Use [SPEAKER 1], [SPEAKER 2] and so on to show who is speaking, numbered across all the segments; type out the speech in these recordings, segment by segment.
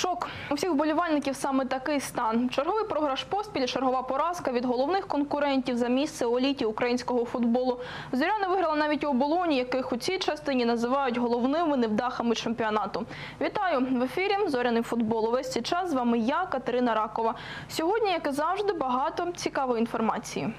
[SPEAKER 1] Шок у всіх вболівальників саме такий стан. Черговий програш поспіль, чергова поразка від головних конкурентів за місце у еліті українського футболу. Зоряни виграла навіть у оболоні, яких у цій частині називають головними невдахами чемпіонату. Вітаю в ефірі Зоряний футбол. Увесь цей час з вами я, Катерина Ракова. Сьогодні, як і завжди, багато цікавої інформації.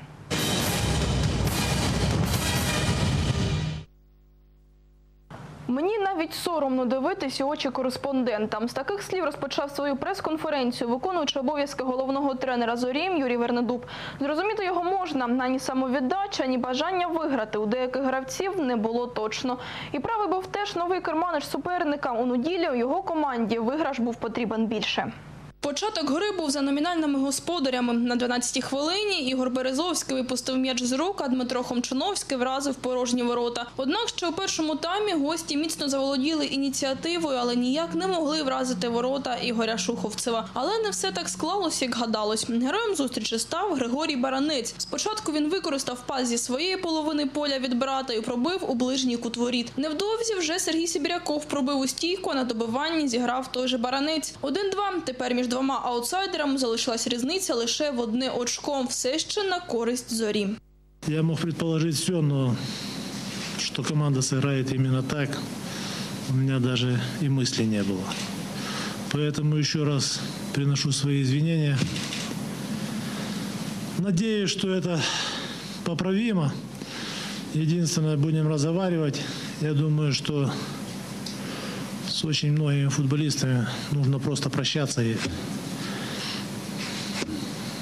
[SPEAKER 1] Мені навіть соромно дивитись очі кореспондентам. З таких слів розпочав свою прес-конференцію, виконуючи обов'язки головного тренера Зорім Юрій Вернедуб. Зрозуміти його можна, ані самовіддача, ані бажання виграти у деяких гравців не було точно. І правий був теж новий керманич суперника. У неділі у його команді виграш був потрібен більше. Початок гри був за номінальними господарями. На 12-й хвилині Ігор Березовський випустив м'яч з рук, а Дмитро Хомчуновський вразив порожні ворота. Однак ще у першому таймі гості міцно заволоділи ініціативою, але ніяк не могли вразити ворота Ігоря Шуховцева. Але не все так склалось, як гадалось. Героєм зустрічі став Григорій Баранець. Спочатку він використав пас зі своєї половини поля від брата і пробив у ближній кут воріт. Невдовзі вже Сергій Сібіряков пробив у стійку, а на добиванні зіграв той же Баранець. 1-2. Тепер між двома аутсайдерами залишилась різниця лише в одне очко. Все ще на користь зорі.
[SPEAKER 2] Я мог предположить все, но что команда сыграет именно так, у меня даже и мысли не было. Поэтому еще раз приношу свои извинения. Надеюсь, что это поправимо. Единственное, будем разговаривать. Я думаю, что с очень многими футболистами нужно просто прощаться и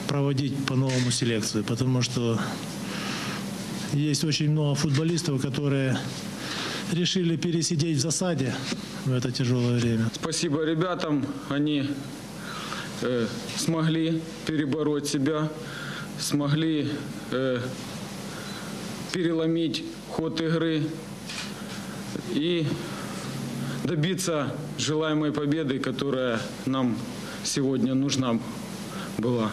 [SPEAKER 2] проводить по-новому селекцию, потому что есть очень много футболистов, которые решили пересидеть в засаде в это тяжелое время.
[SPEAKER 3] Спасибо ребятам, они э, смогли перебороть себя, смогли э, переломить ход игры и добиться желаемой победы, которая нам сегодня нужна была.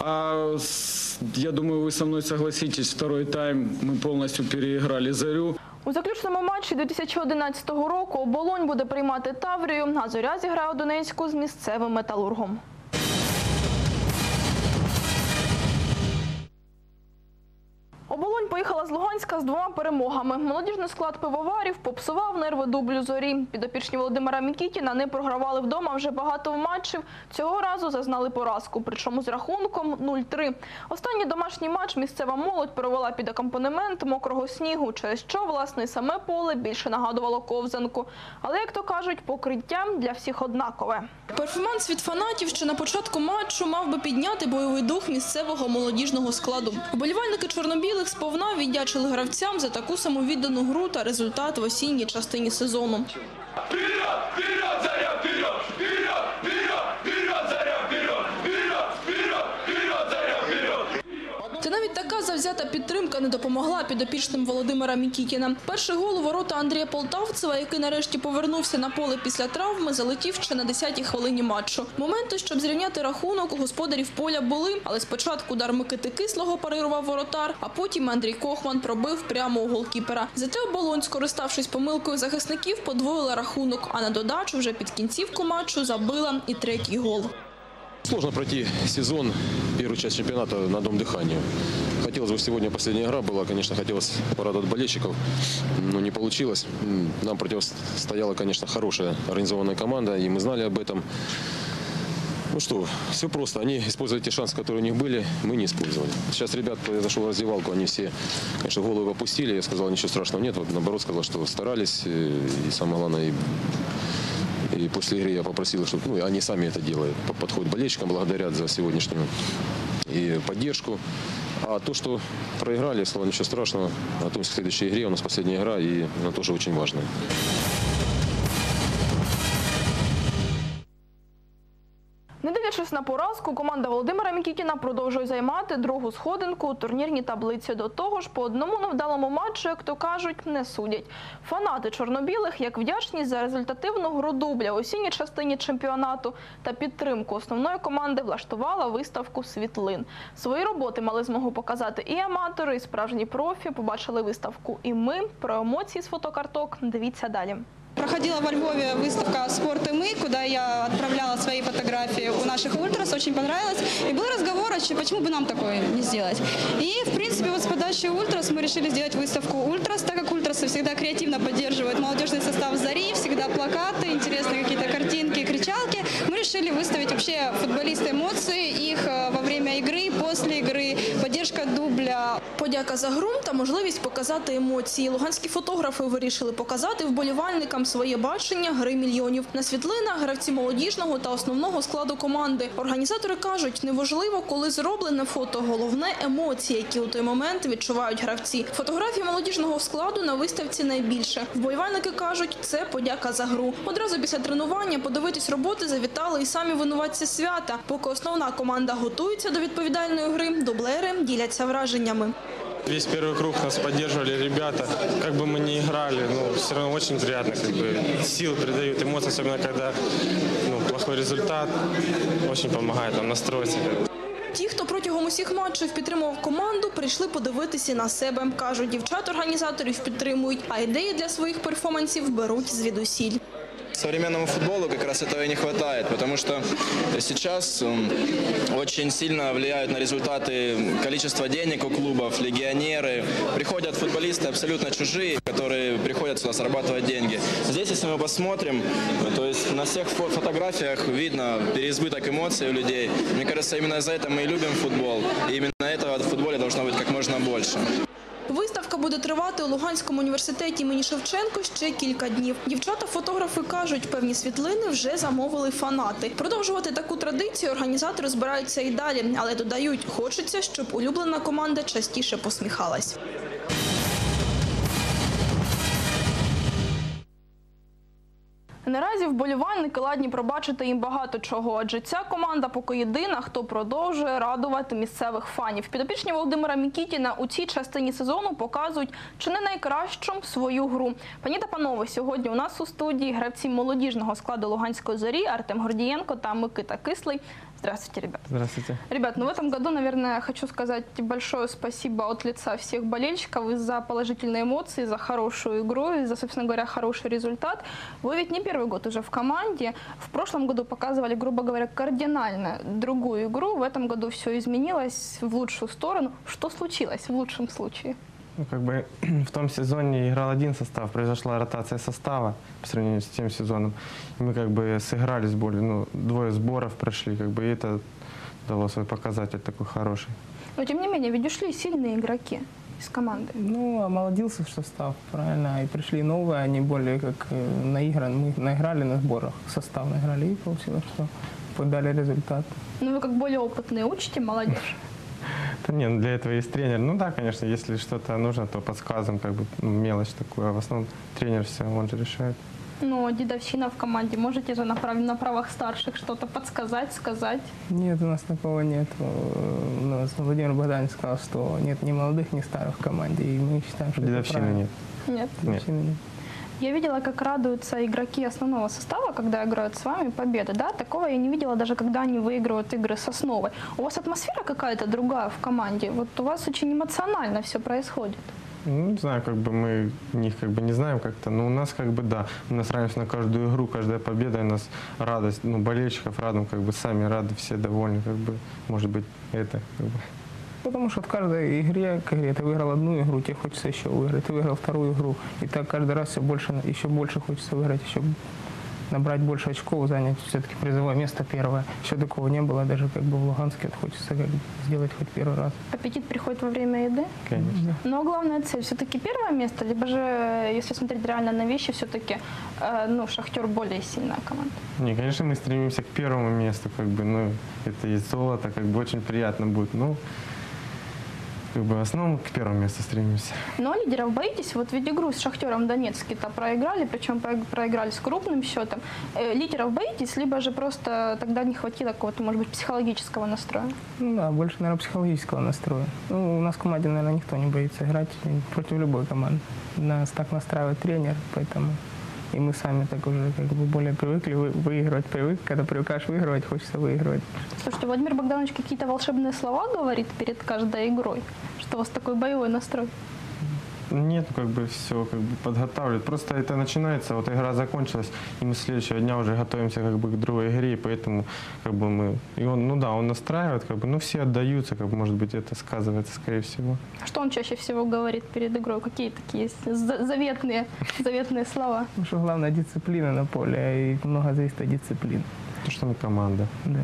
[SPEAKER 3] А с- я думаю, вы со мной согласитесь, второй тайм мы полностью переиграли Зарю.
[SPEAKER 1] У заключному матчі 2011 року оболонь буде приймати Таврію, а зоря зіграє у Донецьку з місцевим металургом. Оболонь поїхала з Луганська з двома перемогами. Молодіжний склад пивоварів попсував нерви дублю зорі. Підопічні Володимира Мікітіна не програвали вдома вже багато матчів. Цього разу зазнали поразку, причому з рахунком 0-3. Останній домашній матч місцева молодь провела під акомпанемент мокрого снігу, через що власне саме поле більше нагадувало ковзанку. Але як то кажуть, покриття для всіх однакове. Перформанс від фанатів, що на початку матчу мав би підняти бойовий дух місцевого молодіжного складу. Вболівальники чорнобілих сповна віддячили гравцям за таку самовіддану гру та результат в осінній частині сезону. Завзята підтримка не допомогла підопічним Володимира Мікітіна. Перший гол у ворота Андрія Полтавцева, який нарешті повернувся на поле після травми, залетів ще на 10-й хвилині матчу. Моменти, щоб зрівняти рахунок, у господарів поля були, але спочатку удар Микити Кислого парирував воротар, а потім Андрій Кохман пробив прямо у голкіпера. Зате оболонь, скориставшись помилкою захисників, подвоїла рахунок, а на додачу вже під кінцівку матчу забила і третій гол.
[SPEAKER 4] Сложно пройти сезон, первую часть чемпионата на одном дыхании. Хотелось бы сегодня последняя игра была, конечно, хотелось порадовать болельщиков, но не получилось. Нам противостояла, конечно, хорошая организованная команда, и мы знали об этом. Ну что, все просто. Они использовали те шансы, которые у них были, мы не использовали. Сейчас ребят, я зашел в раздевалку, они все, конечно, голову опустили. Я сказал, ничего страшного нет. Вот, наоборот, сказал, что старались. э, И самое главное, и и после игры я попросил, чтобы ну, они сами это делают. По- Подходят болельщикам, благодарят за сегодняшнюю и поддержку. А то, что проиграли, сказал, ничего страшного. Относимся к следующей игре. У нас последняя игра, и она тоже очень важная.
[SPEAKER 1] Не дивлячись на поразку, команда Володимира Мікітіна продовжує займати другу сходинку у турнірній таблиці. До того ж, по одному невдалому матчу, як то кажуть, не судять. Фанати чорнобілих як вдячність за результативну гру дубля осінній частині чемпіонату та підтримку основної команди влаштувала виставку світлин. Свої роботи мали змогу показати і аматори, і справжні профі. Побачили виставку. І ми про емоції з фотокарток. Дивіться далі.
[SPEAKER 5] Проходила во Львове выставка «Спорт и мы», куда я отправляла свои фотографии у наших ультрас, очень понравилось. И был разговор, а че- почему бы нам такое не сделать. И, в принципе, вот с подачи ультрас мы решили сделать выставку ультрас, так как ультрасы всегда креативно поддерживают молодежный состав «Зари», всегда плакаты, интересные какие-то картинки, кричалки. Мы решили выставить вообще футболисты эмоции,
[SPEAKER 1] Подяка за гру та можливість показати емоції. Луганські фотографи вирішили показати вболівальникам своє бачення гри мільйонів. На світлинах гравці молодіжного та основного складу команди. Організатори кажуть, неважливо, коли зроблене фото, головне емоції, які у той момент відчувають гравці. Фотографій молодіжного складу на виставці найбільше. Вболівальники кажуть, це подяка за гру. Одразу після тренування подивитись роботи завітали і самі винуватці свята. Поки основна команда готується до відповідальної гри, дублери діляться враженнями.
[SPEAKER 6] Весь первый круг нас поддерживали ребята. Как бы мы ни играли, ну, все равно очень приятно, как бы сил придают, эмоции, особенно когда ну, плохой результат, очень помогает нам настроиться.
[SPEAKER 1] Ті, хто протягом усіх матчів підтримував команду, прийшли подивитися на себе. Кажуть, дівчат організаторів підтримують, а ідеї для своїх перформансів беруть звідусіль.
[SPEAKER 7] Современному футболу как раз этого и не хватает, потому что сейчас м, очень сильно влияют на результаты количество денег у клубов, легионеры. Приходят футболисты абсолютно чужие, которые приходят сюда зарабатывать деньги. Здесь, если мы посмотрим, то есть на всех фо- фотографиях видно переизбыток эмоций у людей. Мне кажется, именно за это мы и любим футбол. И именно этого в футболе должно быть как можно больше.
[SPEAKER 1] Виставка буде тривати у Луганському університеті імені Шевченко ще кілька днів. Дівчата-фотографи кажуть, певні світлини вже замовили фанати. Продовжувати таку традицію організатори збираються і далі, але додають, хочеться, щоб улюблена команда частіше посміхалась. Наразі вболівальники ладні пробачити їм багато чого, адже ця команда поки єдина, хто продовжує радувати місцевих фанів. Підопічні Володимира Мікітіна у цій частині сезону показують чи не найкращу свою гру. Пані та панове, сьогодні у нас у студії гравці молодіжного складу Луганської зорі Артем Гордієнко та Микита Кислий. Здравствуйте, ребята.
[SPEAKER 6] Здравствуйте.
[SPEAKER 1] Ребят, ну в этом году, наверное, хочу сказать большое спасибо от лица всех болельщиков и за положительные эмоции, за хорошую игру и за, собственно говоря, хороший результат. Вы ведь не первый год уже в команде. В прошлом году показывали, грубо говоря, кардинально другую игру. В этом году все изменилось в лучшую сторону. Что случилось в лучшем случае?
[SPEAKER 6] Ну, как бы в том сезоне играл один состав, произошла ротация состава по сравнению с тем сезоном. И мы как бы сыгрались более, ну, двое сборов прошли, как бы и это дало свой показатель такой хороший.
[SPEAKER 1] Но, тем не менее, ведь ушли сильные игроки из команды.
[SPEAKER 8] Ну, омолодился состав, правильно, и пришли новые, они более как э, наигран. Мы наиграли на сборах, состав наиграли, и получилось, что подали результат.
[SPEAKER 1] Ну, вы как более опытные учите молодежь.
[SPEAKER 6] Да не, ну, для этого есть тренер. Ну да, конечно, если что-то нужно, то подсказываем, как бы ну, мелочь такую. А в основном тренер все, он же решает.
[SPEAKER 1] Ну, дедовщина в команде. Можете же на, прав- на правах старших что-то подсказать, сказать?
[SPEAKER 8] Нет, у нас такого нет. Э, У нас Владимир Богданов сказал, что нет ни молодых, ни старых в команде, и мы считаем, что это
[SPEAKER 6] Дедовщины
[SPEAKER 8] правильно.
[SPEAKER 6] нет.
[SPEAKER 1] Нет.
[SPEAKER 8] Дедовщины нет.
[SPEAKER 1] Я видела, как радуются игроки основного состава, когда играют с вами победы. Да? Такого я не видела, даже когда они выигрывают игры с основой. У вас атмосфера какая-то другая в команде. Вот у вас очень эмоционально все происходит.
[SPEAKER 6] Ну, не знаю, как бы мы них как бы не знаем как-то, но у нас как бы да, мы настраиваемся на каждую игру, каждая победа, у нас радость, ну, болельщиков радуем, как бы сами рады, все довольны, как бы, может быть, это, как бы.
[SPEAKER 8] Потому что в каждой игре, говорят, ты выиграл одну игру, тебе хочется еще выиграть. Ты выиграл вторую игру. И так каждый раз все больше, еще больше хочется выиграть, еще набрать больше очков, занять все-таки призовое место первое. Еще такого не было, даже как бы в Луганске. Вот хочется как бы сделать хоть первый раз.
[SPEAKER 1] Аппетит приходит во время еды.
[SPEAKER 6] Конечно.
[SPEAKER 1] Но главная цель все-таки первое место, либо же, если смотреть реально на вещи, все-таки ну, Шахтер более сильная команда.
[SPEAKER 6] Не, конечно, мы стремимся к первому месту, как бы, ну, это есть золото, как бы очень приятно будет, ну, как бы основном к первому месту стремимся.
[SPEAKER 1] Но лидеров боитесь? Вот ведь игру с Шахтером Донецке-то проиграли, причем про- проиграли с крупным счетом. Э, Лидеров боитесь, либо же просто тогда не хватило какого-то, может быть, психологического настроя?
[SPEAKER 8] Ну да, больше, наверное, психологического настроя. Ну, у нас в команде, наверное, никто не боится играть против любой команды. Нас так настраивает тренер, поэтому и мы сами так уже как бы более привыкли вы- выигрывать, привык. Когда привыкаешь выигрывать, хочется выигрывать.
[SPEAKER 1] Слушайте, Владимир Богданович какие-то волшебные слова говорит перед каждой игрой, что у вас такой боевой настрой.
[SPEAKER 6] Нет, ну, как бы все как бы подготавливают. Просто это начинается, вот игра закончилась, и мы с следующего дня уже готовимся как бы к другой игре, и поэтому как бы мы, и он, ну да, он настраивает, как бы, ну все отдаются, как бы, может быть, это сказывается, скорее всего.
[SPEAKER 1] Что он чаще всего говорит перед игрой? Какие такие есть за- заветные, заветные слова?
[SPEAKER 8] Ну, что главное дисциплина на поле, и много зависит от дисциплины.
[SPEAKER 6] То, что мы команда.
[SPEAKER 8] Да.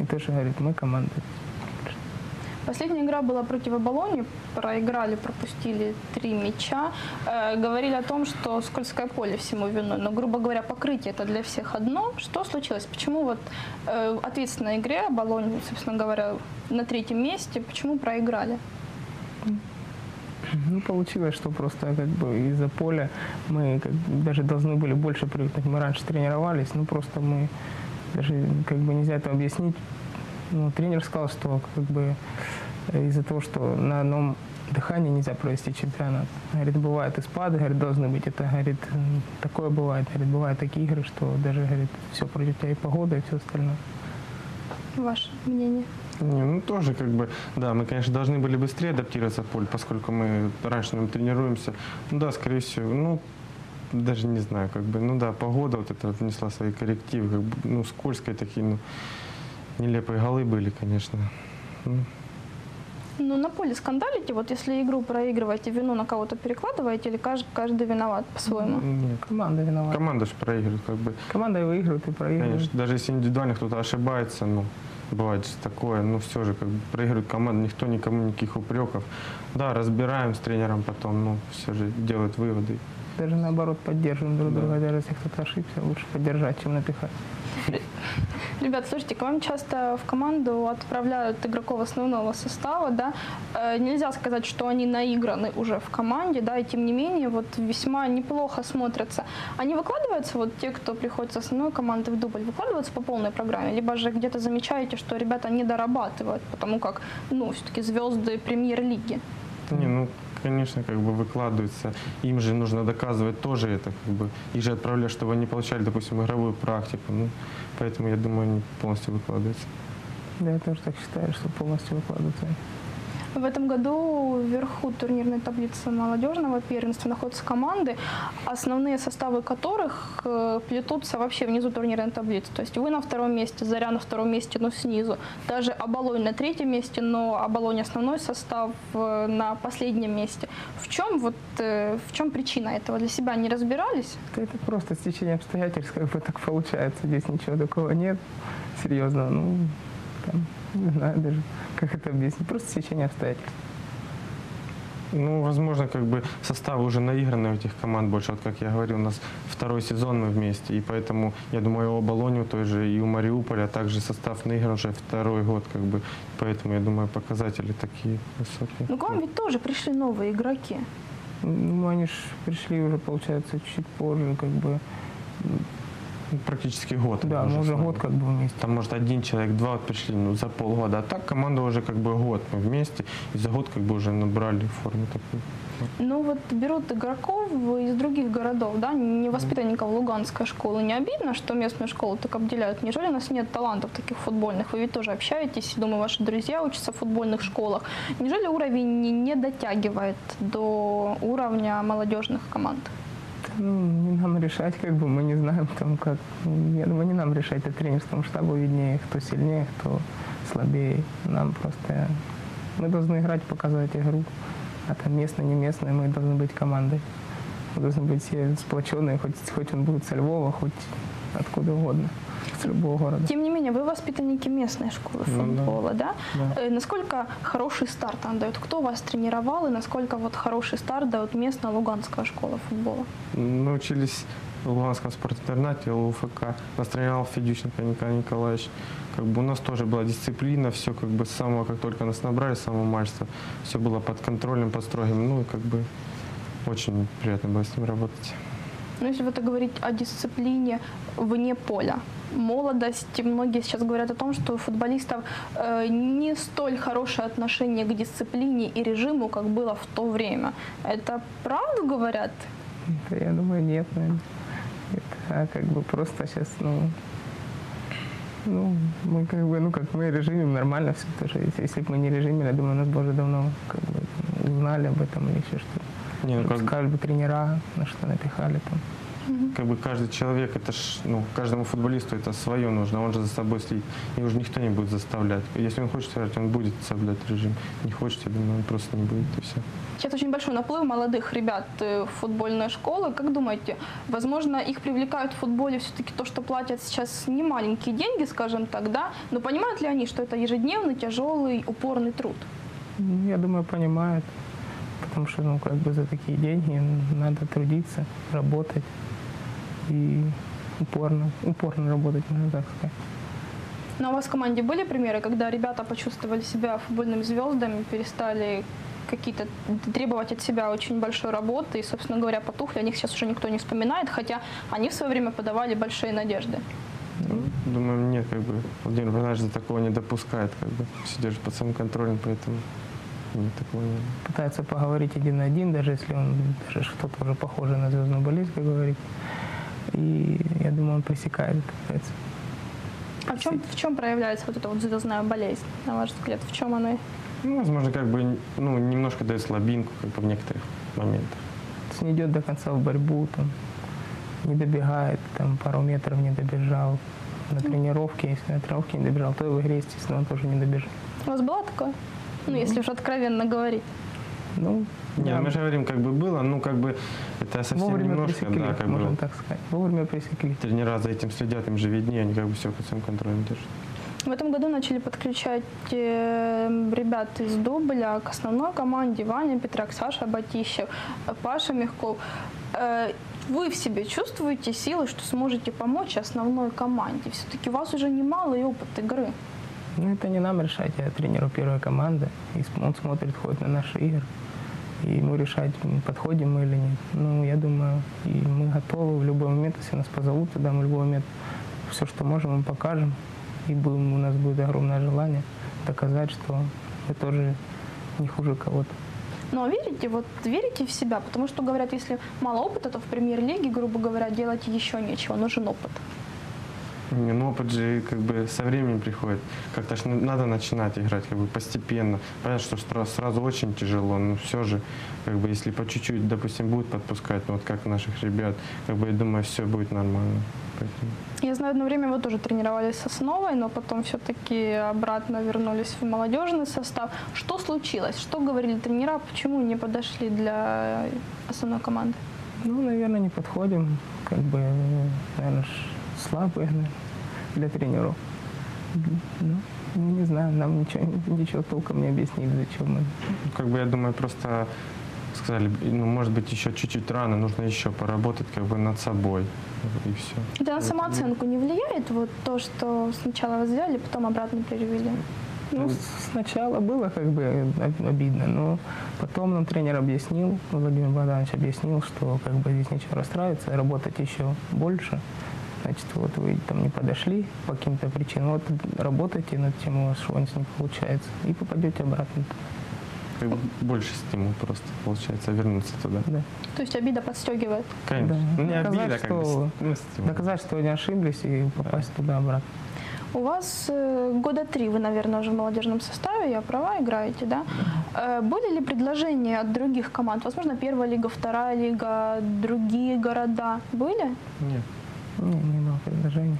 [SPEAKER 8] И то, что говорит, мы команда.
[SPEAKER 1] Последняя игра была против Оболони. Проиграли, пропустили три мяча. Э, говорили о том, что скользкое поле всему виной. Но, грубо говоря, покрытие это для всех одно. Что случилось? Почему вот э, ответственной игре Оболонь, собственно говоря, на третьем месте, почему проиграли?
[SPEAKER 8] Ну, получилось, что просто как бы из-за поля мы как даже должны были больше привыкнуть. Мы раньше тренировались, ну просто мы даже как бы нельзя это объяснить. Ну, тренер сказал, что как бы э, из-за того, что на одном дыхании нельзя провести чемпионат. Говорит, бывают и спады, говорит, должны быть. Это, говорит, такое бывает. Говорит, бывают такие игры, что даже, говорит, все против тебя и погода, и все остальное.
[SPEAKER 1] Ваше мнение?
[SPEAKER 6] Не, ну тоже как бы, да, мы, конечно, должны были быстрее адаптироваться в поле, поскольку мы раньше нам тренируемся. Ну да, скорее всего, ну, даже не знаю, как бы, ну да, погода вот это внесла свои коррективы, как бы, ну, скользкие такие, ну, нелепые голы были, конечно. Ну,
[SPEAKER 1] на поле скандалите, вот если игру проигрываете, вину на кого-то перекладываете или каждый, каждый виноват по-своему?
[SPEAKER 6] нет.
[SPEAKER 8] Команда виновата.
[SPEAKER 6] Команда же проигрывает, как бы,
[SPEAKER 8] Команда и выигрывает, и проигрывает.
[SPEAKER 6] конечно, даже если индивидуально кто-то ошибается, ну, бывает же такое, ну, все же, как бы, проигрывает команда, никто никому никаких упреков. Да, разбираем с тренером потом, ну, все же делают выводы.
[SPEAKER 8] Даже наоборот поддерживаем друг
[SPEAKER 6] Да.
[SPEAKER 8] друга. Даже если кто-то ошибся, лучше поддержать, чем напихать.
[SPEAKER 1] Ребят, слушайте, к вам часто в команду отправляют игроков основного состава, да? Э, нельзя сказать, что они наиграны уже в команде, да, и тем не менее вот весьма неплохо смотрятся. Они выкладываются, вот те, кто приходит с основной команды в дубль, выкладываются по полной программе, либо же где-то замечаете, что ребята не дорабатывают, потому как, ну, все-таки звезды премьер-лиги.
[SPEAKER 6] Не, ну, конечно, как бы выкладывается. Им же нужно доказывать тоже это, как бы. Их же отправляют, чтобы они получали, допустим, игровую практику. Ну, поэтому, я думаю, они полностью выкладываются.
[SPEAKER 8] Да, я тоже так считаю, что полностью выкладываются.
[SPEAKER 1] В этом году вверху турнирной таблицы молодежного первенства находятся команды, основные составы которых э, плетутся вообще внизу турнирной таблицы. То есть вы на втором месте, Заря на втором месте, но снизу. Даже Оболонь на третьем месте, но Оболонь основной состав э, на последнем месте. В чем вот э, в чем причина этого? Для себя не разбирались?
[SPEAKER 8] Это просто стечение обстоятельств, как бы так получается. Здесь ничего такого нет серьезного. Ну, там, не знаю даже, как это объяснить. Просто стечение обстоятельств.
[SPEAKER 6] Ну, возможно, как бы составы уже наиграны у этих команд больше. Вот как я говорил, у нас второй сезон мы вместе, и поэтому, я думаю, и у Болонью той же, и у Мариуполя также состав наигран уже второй год, как бы. Поэтому, я думаю, показатели такие высокие.
[SPEAKER 1] Ну, к вам ведь тоже пришли новые игроки.
[SPEAKER 8] Ну, они же пришли уже, получается, чуть позже, как бы.
[SPEAKER 6] Практически год.
[SPEAKER 8] Да, мы уже год как бы вместе.
[SPEAKER 6] Там, может, один человек, два вот пришли ну, за полгода. А так команда уже как бы год мы вместе. И за год как бы уже набрали форму такую.
[SPEAKER 1] Ну вот берут игроков из других городов, да, не воспитанников Луганской школы. Не обидно, что местную школу так обделяют? Неужели у нас нет талантов таких футбольных? Вы ведь тоже общаетесь, думаю, ваши друзья учатся в футбольных школах. Неужели уровень не, не дотягивает до уровня молодежных команд?
[SPEAKER 8] Ну, не нам решать, как бы, мы не знаем, там, как. Я думаю, не нам решать, это тренерскому штабу виднее, кто сильнее, кто слабее. Нам просто... Мы должны играть, показывать игру. А там местные, не местные, мы должны быть командой. Мы должны быть все сплоченные, хоть, хоть он будет со Львова, хоть откуда угодно, с любого города.
[SPEAKER 1] Тем не менее, вы воспитанники местной школы
[SPEAKER 6] Ну да.
[SPEAKER 1] футбола, да?
[SPEAKER 6] Да.
[SPEAKER 1] Э, Насколько хороший старт она дает? Кто вас тренировал и насколько вот хороший старт дает местная Луганская школа футбола?
[SPEAKER 6] Мы учились в Луганском спортинтернате, ЛУФК. Нас тренировал Федюченко Николай Николаевич. Как бы у нас тоже была дисциплина, все как бы с самого, как только нас набрали, с самого мальства, все было под контролем, под строгим. Ну и как бы очень приятно было с ним работать.
[SPEAKER 1] Ну, если вот говорить о дисциплине вне поля, молодость, многие сейчас говорят о том, что у футболистов э, не столь хорошее отношение к дисциплине и режиму, как было в то время. Это правду говорят?
[SPEAKER 8] Это, я думаю, нет, наверное. Это как бы просто сейчас, ну, ну, мы как бы, ну, как мы режимим, нормально все тоже. Если, если бы мы не режимили, я думаю, нас бы уже давно как бы узнали об этом или еще что-то.
[SPEAKER 6] Не, ну, как-
[SPEAKER 8] Сказали бы тренера, на что напихали там.
[SPEAKER 6] Как бы каждый человек, это ж, ну, каждому футболисту это свое нужно, он же за собой следит. И уже никто не будет заставлять. Если он хочет играть, он будет соблюдать режим. Не хочет, я думаю, он просто не будет, и все.
[SPEAKER 1] Сейчас очень большой наплыв молодых ребят э, в футбольные школы. Как думаете, возможно, их привлекают в футболе все-таки то, что платят сейчас не маленькие деньги, скажем так, да? Но понимают ли они, что это ежедневный, тяжелый, упорный труд?
[SPEAKER 8] Я думаю, понимают. Потому что, ну, как бы за такие деньги надо трудиться, работать и упорно, упорно работать, можно так сказать.
[SPEAKER 1] Но у вас в команде были примеры, когда ребята почувствовали себя футбольными звездами, перестали какие-то требовать от себя очень большой работы и, собственно говоря, потухли. О них сейчас уже никто не вспоминает, хотя они в свое время подавали большие надежды.
[SPEAKER 6] Думаю, нет, как бы Владимир за такого не допускает, как бы все держит под своим контролем, поэтому не
[SPEAKER 8] Пытается поговорить один на один, даже если он даже что-то уже похожее на звездную болезнь, как говорит. И я думаю, он пресекает это. пытается.
[SPEAKER 1] А в чем, в чем проявляется вот эта вот звездная болезнь, на ваш взгляд? В чем она?
[SPEAKER 6] Ну, возможно, как бы, ну, немножко дает слабинку, как бы в некоторых моментах.
[SPEAKER 8] То есть не идет до конца в борьбу, там, не добегает, там, пару метров не добежал. На тренировке, если на тренировке не добежал, то и в игре, естественно, он тоже не добежит.
[SPEAKER 1] У вас было такое? Ну, если уж откровенно говорить.
[SPEAKER 8] Ну,
[SPEAKER 6] Не,
[SPEAKER 8] да,
[SPEAKER 6] мы же говорим, как бы было, ну, как бы это совсем
[SPEAKER 8] вовремя
[SPEAKER 6] немножко,
[SPEAKER 8] пресекли,
[SPEAKER 6] да, как
[SPEAKER 8] можно
[SPEAKER 6] бы
[SPEAKER 8] так сказать. Вовремя пресекли.
[SPEAKER 6] тренера за этим следят, им же виднее, они как бы все под своим контролем держат.
[SPEAKER 1] В этом году начали подключать э, ребят из Дубля к основной команде. Ваня Петрак, Саша Батищев, Паша Мягков. Э, Вы в себе чувствуете силы, что сможете помочь основной команде? Все-таки у вас уже немалый опыт игры.
[SPEAKER 8] Ну, это не нам решать, я тренеру первой команды. И он смотрит, ходит на наши игры. И ему решать, подходим мы или нет. Ну, я думаю, и мы готовы в любой момент, если нас позовут, тогда мы в любой момент все, что можем, мы покажем. И будем, у нас будет огромное желание доказать, что мы тоже не хуже кого-то.
[SPEAKER 1] Но верите, вот верите в себя? Потому что говорят, если мало опыта, то в премьер-лиге, грубо говоря, делать еще нечего, нужен опыт.
[SPEAKER 6] Не, ну опыт же как бы со временем приходит. Как-то надо начинать играть как бы постепенно. Понятно, что сразу, сразу очень тяжело, но все же, как бы если по чуть-чуть, допустим, будут подпускать, ну вот как наших ребят, как бы я думаю, все будет нормально. Поэтому
[SPEAKER 1] Я знаю, одно время вы тоже тренировались с основой, но потом все-таки обратно вернулись в молодежный состав. Что случилось? Что говорили тренера? Почему не подошли для основной команды?
[SPEAKER 8] Ну, наверное, не подходим. Как бы, наверное, слабые наверное, для тренеров. Ну, ну, не знаю, нам ничего, ничего толком не объяснили, зачем мы.
[SPEAKER 6] Ну, как бы я думаю, просто сказали, ну может быть еще чуть-чуть рано, нужно еще поработать как бы над собой и все.
[SPEAKER 1] Это на самооценку не влияет? Вот то, что сначала вы сделали, потом обратно перевели?
[SPEAKER 8] Ну, сначала было как бы об- обидно, но потом нам тренер объяснил, Владимир Богданович объяснил, что как бы здесь нечего расстраиваться, работать еще больше. Значит, вот вы там не подошли по каким-то причинам, вот работайте над тем, у вас что вас не получается, и попадете обратно.
[SPEAKER 6] Как бы больше стимул просто получается вернуться туда.
[SPEAKER 8] Да.
[SPEAKER 1] То есть обида подстегивает?
[SPEAKER 6] Конечно.
[SPEAKER 8] Да.
[SPEAKER 6] Ну, не
[SPEAKER 8] Доказать,
[SPEAKER 6] обида, как бы,
[SPEAKER 8] что-
[SPEAKER 6] ну, стимул.
[SPEAKER 8] Доказать, что не ошиблись и попасть туда обратно.
[SPEAKER 1] У вас э, года три, вы, наверное, уже в молодежном составе, я права, играете, да? Э, были ли предложения от других команд? Возможно, первая лига, вторая лига, другие города? Были?
[SPEAKER 6] Нет.
[SPEAKER 8] Не, не было предложений.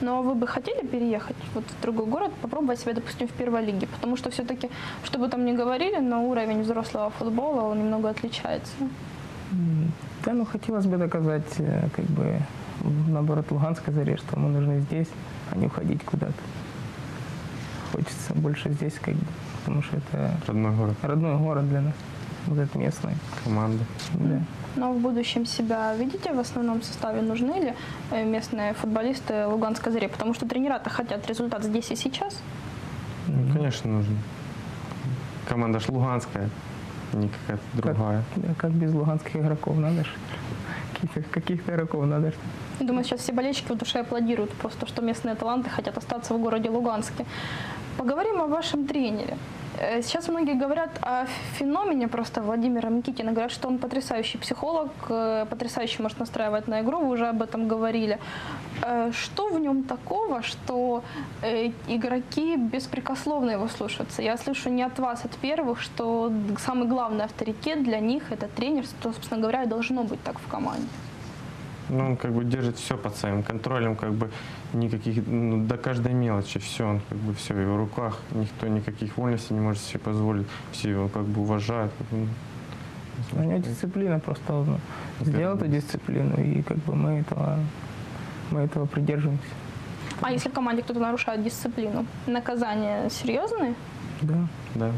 [SPEAKER 1] Но вы бы хотели переехать вот в другой город, попробовать себя, допустим, в первой лиге? Потому что все-таки, что бы там ни говорили, но уровень взрослого футбола, он немного отличается.
[SPEAKER 8] Да, ну хотелось бы доказать, э, как бы, наоборот, Луганской заре, что мы нужны здесь, а не уходить куда-то. Хочется больше здесь, как бы, потому что это
[SPEAKER 6] Родной город,
[SPEAKER 8] родной город для нас, вот этот местный.
[SPEAKER 6] команда.
[SPEAKER 8] Да.
[SPEAKER 1] Но в будущем себя видите в основном составе? Нужны ли э, местные футболисты Луганской заре? Потому что тренера-то хотят результат здесь и сейчас.
[SPEAKER 6] Ну, конечно, нужно. Команда ж Луганская, не какая-то другая.
[SPEAKER 8] Да, как без луганских игроков надо же. Каких-то, каких-то игроков надо же.
[SPEAKER 1] Я думаю, сейчас все болельщики в душе аплодируют просто, что местные таланты хотят остаться в городе Луганске. Поговорим о вашем тренере. Э, Сейчас многие говорят о феномене просто Владимира Никитина. Говорят, что он потрясающий психолог, э, потрясающе может настраивать на игру. Вы уже об этом говорили. Э, Что в нем такого, что игроки беспрекословно его слушаются? Я слышу не от вас, от первых, что самый главный авторитет для них – это тренер, что, собственно говоря, должно быть так в команде.
[SPEAKER 6] Ну, он как бы держит все под своим контролем, как бы никаких, ну, до каждой мелочи, все, он как бы все в его руках, никто никаких вольностей не может себе позволить, все его как бы уважают. как бы, ну,
[SPEAKER 8] У него дисциплина просто он сделал эту дисциплину, и как бы мы этого, мы этого придерживаемся.
[SPEAKER 1] А если в команде кто-то нарушает дисциплину, наказания серьезные?
[SPEAKER 8] Да.
[SPEAKER 6] Да.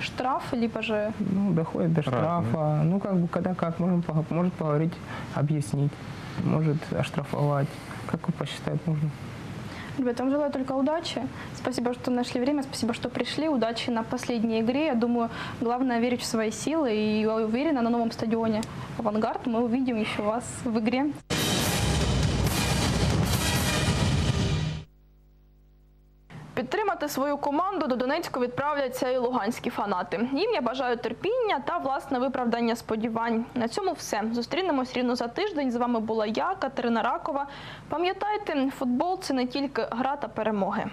[SPEAKER 1] Штраф, либо же
[SPEAKER 8] Ну, доходит до штрафа. Ну, как бы, когда как, можем, может поговорить, объяснить, может оштрафовать, как он посчитает нужно.
[SPEAKER 1] Ребята, вам желаю только удачи. Спасибо, что нашли время, спасибо, что пришли. Удачи на последней игре. Я думаю, главное верить в свои силы. И уверена, на новом стадионе «Авангард» мы увидим еще вас в игре. Підтримати свою команду до Донецьку відправляться і луганські фанати. Їм я бажаю терпіння та власне виправдання сподівань. На цьому все. Зустрінемось рівно за тиждень. З вами була я, Катерина Ракова. Пам'ятайте, футбол це не тільки гра та перемоги.